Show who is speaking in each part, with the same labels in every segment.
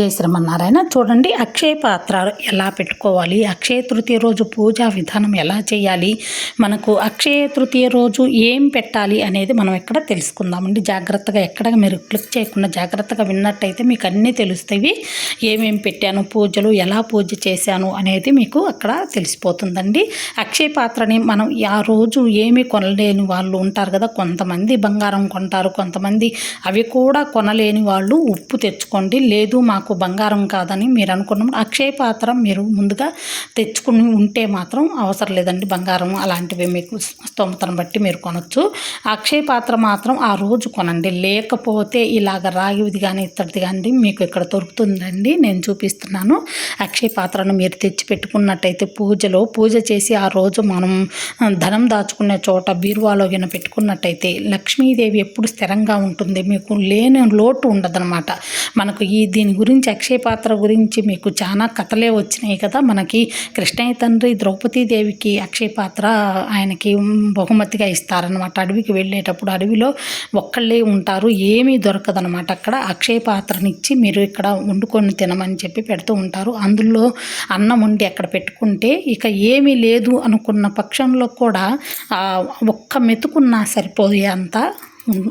Speaker 1: జై శ్రీమన్నారాయణ చూడండి అక్షయ పాత్ర ఎలా పెట్టుకోవాలి? అక్షయ తృతీయ రోజు పూజా విధానం ఎలా చేయాలి? మనకు అక్షయ తృతీయ రోజు ఏం పెట్టాలి అనేది మనం ఎక్కడ తెలుసుకుందామండి. జాగ్రత్తగా ఎక్కడ మీరు క్లిక్ చేయకుండా జాగ్రత్తగా విన్నట్టయితే మీకు అన్నీ తెలుస్తాయి. ఏమేం పెట్టాను? పూజలు ఎలా పూజ చేశాను అనేది మీకు అక్కడ తెలిసిపోతుందండి. అక్షయ పాత్రని మనం ఆ రోజు ఏమీ కొనలేని వాళ్ళు ఉంటారు కదా కొంతమంది బంగారం కొంటారు కొంతమంది అవి కూడా కొనలేని వాళ్ళు ఉప్పు తెచ్చుకోండి. లేదు మాకు బంగారం కాదని మీరు అనుకున్నప్పుడు అక్షయ పాత్ర మీరు ముందుగా తెచ్చుకుని ఉంటే మాత్రం అవసరం లేదండి. బంగారం అలాంటివి మీకు స్తోమతను బట్టి మీరు కొనొచ్చు. అక్షయ పాత్ర మాత్రం ఆ రోజు కొనండి. లేకపోతే ఇలాగ రాగిది కానీ ఇత్తడిది కానీ మీకు ఇక్కడ దొరుకుతుందండి. నేను చూపిస్తున్నాను. అక్షయ పాత్రను మీరు తెచ్చి పెట్టుకున్నట్టయితే పూజలో పూజ చేసి ఆ రోజు మనం ధనం దాచుకునే చోట బీరువాలో గిన పెట్టుకున్నట్టయితే లక్ష్మీదేవి ఎప్పుడు స్థిరంగా ఉంటుంది. మీకు లేని లోటు ఉండదన్నమాట. మనకు ఈ దీని గురించి అక్షయ పాత్ర గురించి మీకు చాలా కథలే వచ్చినాయి కదా. మనకి కృష్ణయ్య తండ్రి ద్రౌపదీదేవికి అక్షయ పాత్ర ఆయనకి బహుమతిగా ఇస్తారనమాట అడవికి వెళ్ళేటప్పుడు అడవిలో ఒక్కళ్ళే ఉంటారు ఏమీ దొరకదనమాట అక్కడ అక్షయ పాత్రనిచ్చి మీరు ఇక్కడ వండుకొని తినమని చెప్పి పెడుతూ ఉంటారు. అందులో అన్నం వండి అక్కడ పెట్టుకుంటే ఇక ఏమీ లేదు అనుకున్న పక్షంలో కూడా ఒక్క మెతుకున్నా సరిపోయే అంత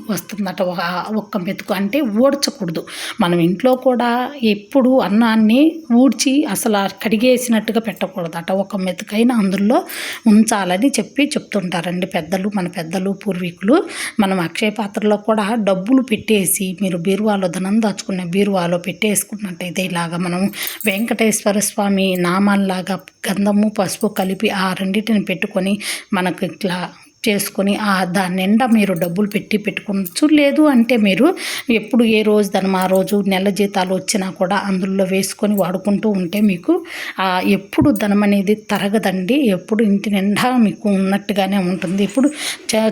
Speaker 1: వస్తుందట. ఒక ఒక్క మెతుకు అంటే ఊడ్చకూడదు. మనం ఇంట్లో కూడా ఎప్పుడు అన్నాన్ని ఊడ్చి అసలు కడిగేసినట్టుగా పెట్టకూడదట. ఒక మెతుకైనా అందులో ఉంచాలని చెప్పి చెప్తుంటారండి పెద్దలు మన పెద్దలు పూర్వీకులు. మనం అక్షయ పాత్రలో కూడా డబ్బులు పెట్టేసి మీరు బీరువాలో ధనం దాచుకునే బీరువాలో పెట్టేసుకున్నట్టయితే ఇలాగా మనం వెంకటేశ్వర స్వామి నామాల్లాగా గంధము పసుపు కలిపి ఆ రెండింటిని పెట్టుకొని మనకు ఇట్లా చేసుకొని దాని నిండా మీరు డబ్బులు పెట్టి పెట్టుకోవచ్చు. లేదు అంటే మీరు ఎప్పుడు ఏ రోజు దాని ఆ రోజు నెల జీతాలు వచ్చినా కూడా అందులో వేసుకొని వాడుకుంటూ ఉంటే మీకు ఎప్పుడు ధనం అనేది తరగదండి. ఎప్పుడు ఇంటి నిండా మీకు ఉన్నట్టుగానే ఉంటుంది. ఇప్పుడు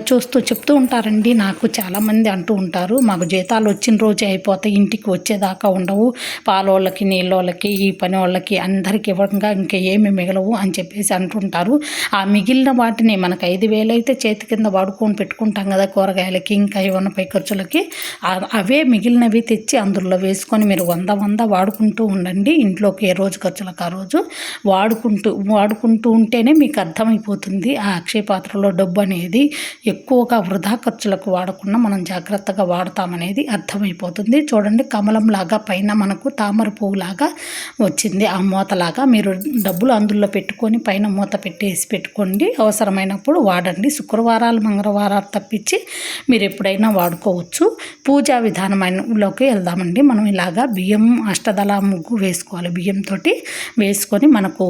Speaker 1: చూస్తూ చెప్తూ ఉంటారండి నాకు చాలామంది అంటూ ఉంటారు మాకు జీతాలు వచ్చిన రోజే అయిపోతాయి ఇంటికి వచ్చేదాకా ఉండవు. పాలోళ్ళకి నీళ్ళోళ్ళకి ఈ పని వాళ్ళకి అందరికి ఇవ్వడంగా ఇంకా ఏమి మిగలవు అని చెప్పేసి అంటుంటారు. ఆ మిగిలిన వాటిని మనకు ఐదు వేలైతే చేతి కింద వాడుకొని పెట్టుకుంటాం కదా కూరగాయలకి ఇంకా ఏమన్నా పై ఖర్చులకి. అవే మిగిలినవి తెచ్చి అందులో వేసుకొని మీరు వంద వంద వాడుకుంటూ ఉండండి. ఇంట్లోకి ఏ రోజు ఖర్చులకు ఆ రోజు వాడుకుంటూ వాడుకుంటూ ఉంటేనే మీకు అర్థమైపోతుంది. ఆ అక్షయ పాత్రలో డబ్బు అనేది ఎక్కువగా వృధా ఖర్చులకు వాడకుండా మనం జాగ్రత్తగా వాడతామనేది అర్థమైపోతుంది. చూడండి కమలంలాగా పైన మనకు తామర పువ్వులాగా వచ్చింది. ఆ మూతలాగా మీరు డబ్బులు అందులో పెట్టుకొని పైన మూత పెట్టేసి పెట్టుకోండి. అవసరమైనప్పుడు వాడండి. శుక్రవారాలు మంగళవారాలు తప్పించి మీరు ఎప్పుడైనా వాడుకోవచ్చు. పూజా విధానంలోకి వెళ్దామండి. మనం ఇలాగా బియ్యం అష్టదళ ముగ్గు వేసుకోవాలి. బియ్యంతో వేసుకొని మనకు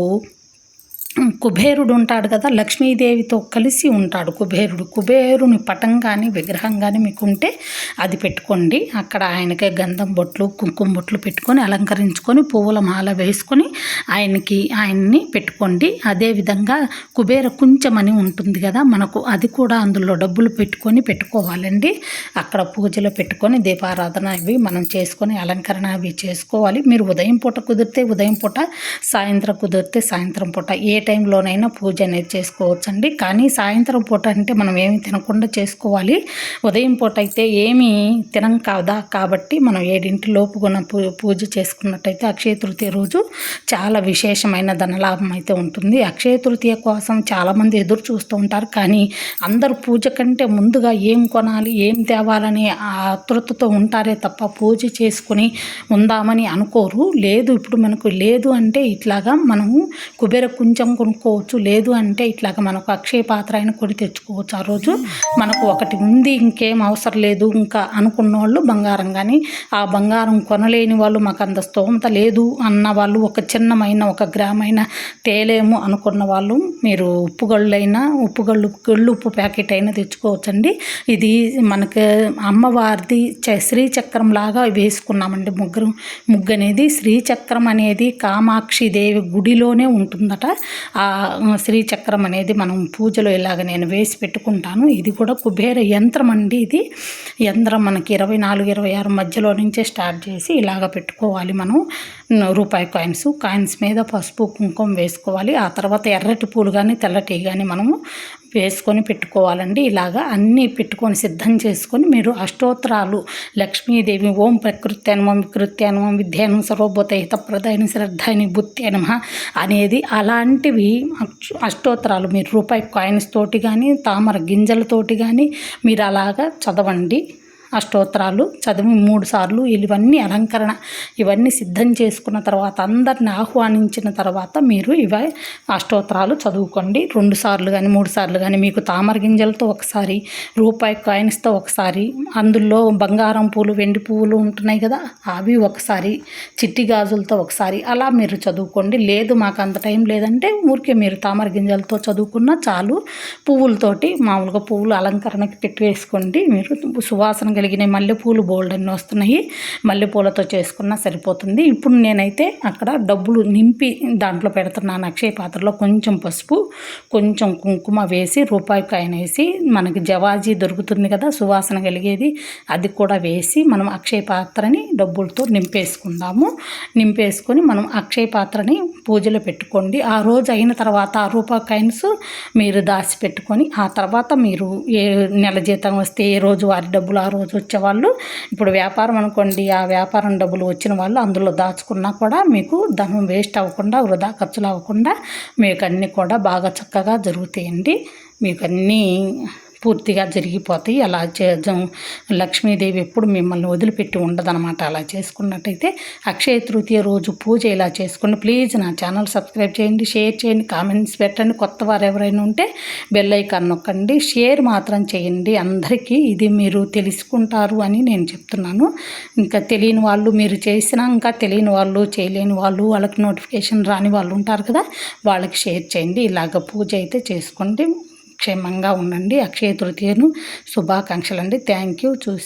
Speaker 1: కుబేరుడు ఉంటాడు కదా లక్ష్మీదేవితో కలిసి ఉంటాడు కుబేరుడు. కుబేరుని పటం కానీ విగ్రహం కానీ మీకు ఉంటే అది పెట్టుకోండి. అక్కడ ఆయనకే గంధం బొట్లు కుంకుమ బొట్లు పెట్టుకొని అలంకరించుకొని పువ్వుల మాల వేసుకొని ఆయనకి ఆయన్ని పెట్టుకోండి. అదేవిధంగా కుబేర కుంచమని ఉంటుంది కదా మనకు అది కూడా అందులో డబ్బులు పెట్టుకొని పెట్టుకోవాలండి. అక్కడ పూజలో పెట్టుకొని దీపారాధన అవి మనం చేసుకొని అలంకరణ అవి చేసుకోవాలి. మీరు ఉదయం పూట కుదిరితే ఉదయం పూట సాయంత్రం కుదిరితే సాయంత్రం పూట. ఏ టైంలోనైనా పూజ అనేది చేసుకోవచ్చండి. కానీ సాయంత్రం పూట అంటే మనం ఏమి తినకుండా చేసుకోవాలి. ఉదయం పూట అయితే ఏమీ తినం కాదా? కాబట్టి మనం ఏడింటి లోపు పూ పూజ చేసుకున్నట్టయితే అక్షయ తృతీయ రోజు చాలా విశేషమైన ధనలాభం అయితే ఉంటుంది. అక్షయ తృతీయ కోసం చాలామంది ఎదురు చూస్తూ ఉంటారు. కానీ అందరు పూజ కంటే ముందుగా ఏం కొనాలి ఏం తేవాలని ఆతృతతో ఉంటారే తప్ప పూజ చేసుకుని ఉందామని అనుకోరు. లేదు ఇప్పుడు మనకు లేదు అంటే ఇట్లాగా మనము కుబేర కుంచం కొనుక్కోవచ్చు. లేదు అంటే ఇట్లాగ మనకు అక్షయ పాత్ర అయిన కొని తెచ్చుకోవచ్చు. ఆ రోజు మనకు ఒకటి ఉంది ఇంకేం అవసరం లేదు ఇంకా అనుకున్న వాళ్ళు బంగారం. కానీ ఆ బంగారం కొనలేని వాళ్ళు మాకు అంత స్తోమత లేదు అన్న వాళ్ళు ఒక చిన్నమైన ఒక గ్రామైన తేలేము అనుకున్న వాళ్ళు మీరు ఉప్పుగళ్ళైనా ఉప్పుగళ్ళు గళ్ళు ఉప్పు ప్యాకెట్ అయినా తెచ్చుకోవచ్చండి. ఇది మనకి అమ్మవారిది శ్రీచక్రం లాగా వేసుకున్నామండి ముగ్గురు. ముగ్గు అనేది శ్రీచక్రం అనేది కామాక్షి దేవి గుడిలోనే ఉంటుందట. ఆ శ్రీచక్రం అనేది మనం పూజలో ఇలాగ నేను వేసి పెట్టుకుంటాను. ఇది కూడా కుబేర యంత్రం అండి ఇది. యంత్రం మనకి ఇరవై నాలుగు ఇరవై ఆరు మధ్యలో నుంచే స్టార్ట్ చేసి ఇలాగ పెట్టుకోవాలి మనం. రూపాయి కాయిన్స్ కాయిన్స్ మీద పసుపు కుంకుమ వేసుకోవాలి. ఆ తర్వాత ఎర్రటి పూలు కానీ తెల్లటి కానీ మనము వేసుకొని పెట్టుకోవాలండి. ఇలాగా అన్నీ పెట్టుకొని సిద్ధం చేసుకొని మీరు అష్టోత్తరాలు లక్ష్మీదేవి ఓం ప్రకృత్యానమం వికృత్యానమం విద్యానం సర్వభూత హితప్రదాయని శ్రద్ధాయని బుత్యానమ అనేది అలాంటివి అష్టోత్తరాలు మీరు రూపాయి కాయిన్స్ తోటి కానీ తామర గింజలతోటి కానీ మీరు అలాగా చదవండి. అష్టోత్తరాలు చదివి మూడు సార్లు ఇవన్నీ అలంకరణ ఇవన్నీ సిద్ధం చేసుకున్న తర్వాత అందరిని ఆహ్వానించిన తర్వాత మీరు ఇవ అష్టోత్తరాలు చదువుకోండి. రెండు సార్లు కానీ మూడు సార్లు కానీ మీకు తామర గింజలతో ఒకసారి రూపాయి కాయిన్స్తో ఒకసారి అందులో బంగారం పూలు వెండి పువ్వులు ఉంటున్నాయి కదా అవి ఒకసారి చిట్టి గాజులతో ఒకసారి అలా మీరు చదువుకోండి. లేదు మాకు అంత టైం లేదంటే ఊరికే మీరు తామర గింజలతో చదువుకున్నా చాలు పువ్వులతోటి మామూలుగా పువ్వులు అలంకరణకి పెట్టి వేసుకోండి మీరు సువాసన కలిగిన మల్లెపూలు బోల్డ్ అన్నీ వస్తున్నాయి. మల్లెపూలతో చేసుకున్నా సరిపోతుంది. ఇప్పుడు నేనైతే అక్కడ డబ్బులు నింపి దాంట్లో పెడుతున్నాను అక్షయ పాత్రలో కొంచెం పసుపు కొంచెం కుంకుమ వేసి రూపాయి కాయన వేసి మనకి జవాజీ దొరుకుతుంది కదా సువాసన కలిగేది అది కూడా వేసి మనం అక్షయ పాత్రని డబ్బులతో నింపేసుకుందాము. నింపేసుకొని మనం అక్షయ పాత్రని పూజలో పెట్టుకోండి. ఆ రోజు అయిన తర్వాత ఆ రూపాయి కాయిన్స్ మీరు దాచి పెట్టుకొని ఆ తర్వాత మీరు ఏ నెల జీతం వస్తే ఏ రోజు వారి డబ్బులు ఆ రోజు వచ్చేవాళ్ళు. ఇప్పుడు వ్యాపారం అనుకోండి ఆ వ్యాపారం డబ్బులు వచ్చిన వాళ్ళు అందులో దాచుకున్నా కూడా మీకు ధనం వేస్ట్ అవ్వకుండా వృధా ఖర్చులు అవ్వకుండా మీకు అన్నీ కూడా బాగా చక్కగా జరుగుతాయండి. మీకు అన్నీ పూర్తిగా జరిగిపోతాయి. అలా చేద్దాం లక్ష్మీదేవి ఎప్పుడు మిమ్మల్ని వదిలిపెట్టి ఉండదనమాట అలా చేసుకున్నట్టయితే అక్షయ తృతీయ రోజు పూజ ఇలా చేసుకోండి. ప్లీజ్ నా ఛానల్ సబ్స్క్రైబ్ చేయండి షేర్ చేయండి కామెంట్స్ పెట్టండి. కొత్త వారు ఎవరైనా ఉంటే బెల్ ఐకాన్ నొక్కండి. షేర్ మాత్రం చేయండి. అందరికీ ఇది మీరు తెలుసుకుంటారు అని నేను చెప్తున్నాను. ఇంకా తెలియని వాళ్ళు మీరు చేసినా ఇంకా తెలియని వాళ్ళు చేయలేని వాళ్ళు వాళ్ళకి నోటిఫికేషన్ రాని వాళ్ళు ఉంటారు కదా వాళ్ళకి షేర్ చేయండి. ఇలాగ పూజ అయితే చేసుకోండి. క్షేమంగా ఉండండి. అక్షయ తృతీయను శుభాకాంక్షలు అండి థ్యాంక్ యూ. చూసి